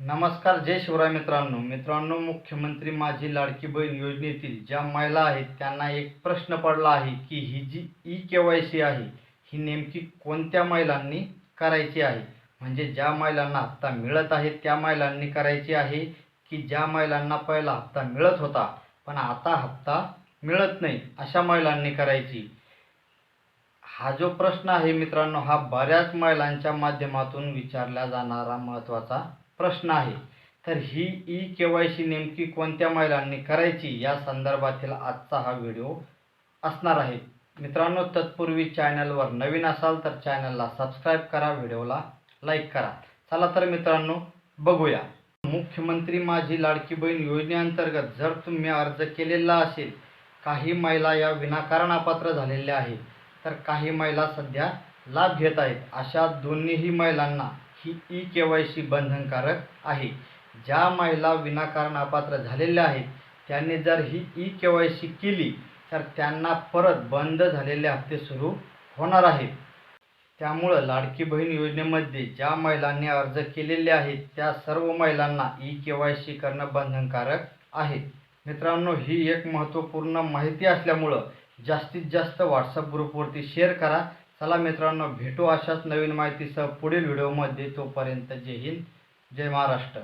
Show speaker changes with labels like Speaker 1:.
Speaker 1: नमस्कार जय शिवराय मित्रांनो. मित्रांनो मुख्यमंत्री माझी लाडकी बहीण योजनेतील ज्या महिला आहेत त्यांना एक प्रश्न पडला आहे की ही जी ई के वाय सी आहे ही नेमकी कोणत्या महिलांनी करायची आहे? म्हणजे ज्या महिलांना हप्ता मिळत आहे त्या महिलांनी करायची आहे की ज्या महिलांना पहिला हप्ता मिळत होता पण आता हप्ता मिळत नाही अशा महिलांनी करायची? हा जो प्रश्न आहे मित्रांनो हा बऱ्याच महिलांच्या माध्यमातून विचारला जाणारा महत्त्वाचा प्रश्न आहे. तर ही ई के वाय सी नेमकी कोणत्या महिलांनी करायची या संदर्भातील आजचा हा व्हिडिओ असणार आहे. मित्रांनो तत्पूर्वी चॅनलवर नवीन असाल तर चॅनलला सबस्क्राईब करा व्हिडिओला लाईक करा. चला तर मित्रांनो बघूया. मुख्यमंत्री माझी लाडकी बहीण योजनेअंतर्गत जर तुम्ही अर्ज केलेला असेल काही महिला या विनाकारण अपात्र झालेल्या आहेत. तर काही महिला सध्या लाभ घेत आहेत. अशा दोन्हीही महिलांना ही ई के वाय सी बंधनकारक आहे. ज्या महिला विनाकारण अपात्र झालेल्या आहेत त्यांनी जर ही ई के वाय सी केली तर त्यांना परत बंद झालेले हप्ते सुरू होणार आहेत. त्यामुळं लाडकी बहीण योजनेमध्ये ज्या महिलांनी अर्ज केलेले आहेत त्या सर्व महिलांना ई के वाय सी करणं बंधनकारक आहे. मित्रांनो ही एक महत्त्वपूर्ण माहिती असल्यामुळं जास्तीत जास्त व्हॉट्सअप ग्रुपवरती शेअर करा. चला मित्रांनो भेटू अशाच नवीन माहितीसह पुढील व्हिडिओमध्ये. तोपर्यंत जय हिंद जय महाराष्ट्र.